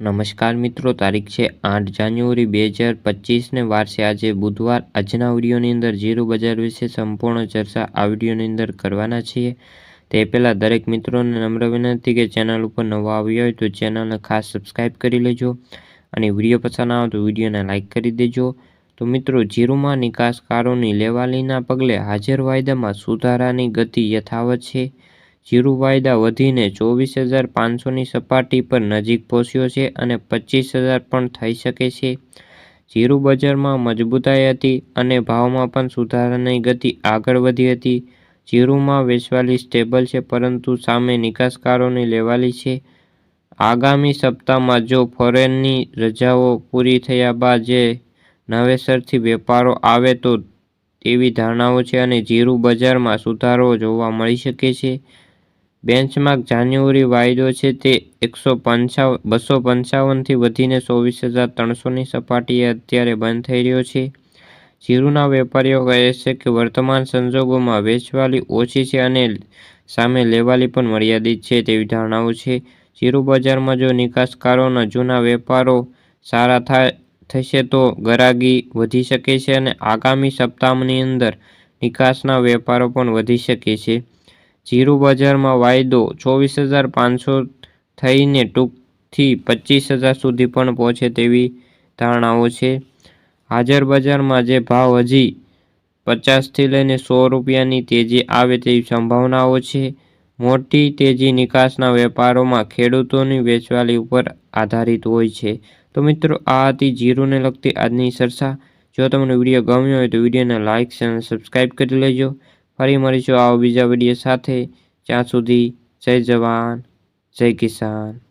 નમસ્કાર મિત્રો, તારીખ છે આઠ જાન્યુઆરી બે હજાર પચીસને વાર આજે બુધવાર. આજના વિડીયોની અંદર જીરું બજાર વિશે સંપૂર્ણ ચર્ચા આ વિડીયોની અંદર કરવાના છીએ. તે પહેલાં દરેક મિત્રોને નમ્ર વિનંતી કે ચેનલ ઉપર નવા આવ્યા હોય તો ચેનલને ખાસ સબસ્ક્રાઈબ કરી લેજો અને વીડિયો પસંદ આવે તો વિડીયોને લાઇક કરી દેજો. તો મિત્રો જીરુમાં નિકાસકારોની લેવાલીના પગલે હાજર વાયદામાં સુધારાની ગતિ યથાવત છે. જીરું વાયદા વધીને ચોવીસ હજાર પાંચસોની સપાટી પર નજીક પહોંચ્યો છે અને પચીસ હજાર પણ થઈ શકે છે. જીરું બજારમાં મજબૂતાઈ હતી અને ભાવમાં પણ સુધારાની ગતિ આગળ વધી હતી. જીરુમાં વેચવાલી સ્ટેબલ છે, પરંતુ સામે નિકાસકારોની લેવાલી છે. આગામી સપ્તાહમાં જો ફોરેનની રજાઓ પૂરી થયા બાદ જે નવેસરથી વેપારો આવે તો તેવી ધારણાઓ છે અને જીરુ બજારમાં સુધારો જોવા મળી શકે છે. બેન્ચમાર્ક જાન્યુઆરી વાયદો છે તે એકસો પંચાવન બસો પંચાવનથી વધીને ચોવીસ હજાર ત્રણસોની સપાટીએ અત્યારે બંધ થઈ રહ્યો છે. જીરુના વેપારીઓ કહે છે કે વર્તમાન સંજોગોમાં વેચવાલી ઓછી છે અને સામે લેવાલી પણ મર્યાદિત છે તેવી ધારણાઓ છે. જીરુ બજારમાં જો નિકાસકારોના જૂના વેપારો સારા થાય થશે તો ગરાગી વધી શકે છે અને આગામી સપ્તાહની અંદર નિકાસના વેપારો પણ વધી શકે છે. જીરું બજારમાં વાયદો ચોવીસ હજાર પાંચસો થઈને ટૂંકથી પચીસ હજાર સુધી પણ પહોંચે તેવી ધારણાઓ છે. હાજર બજારમાં જે ભાવ હજી પચાસથી લઈને સો રૂપિયાની તેજી આવે તેવી સંભાવનાઓ છે. મોટી તેજી નિકાસના વેપારોમાં ખેડૂતોની વેચવાલી ઉપર આધારિત હોય છે. તો મિત્રો, આ હતી જીરુને લગતી આજની ચર્ચા. જો તમને વીડિયો ગમ્યો હોય તો વિડીયોને લાઇક અને સબસ્ક્રાઈબ કરી લેજો. ફરી મળીશું આવો બીજા વીડિયો સાથે. ત્યાં સુધી જય જવાન જય કિસાન.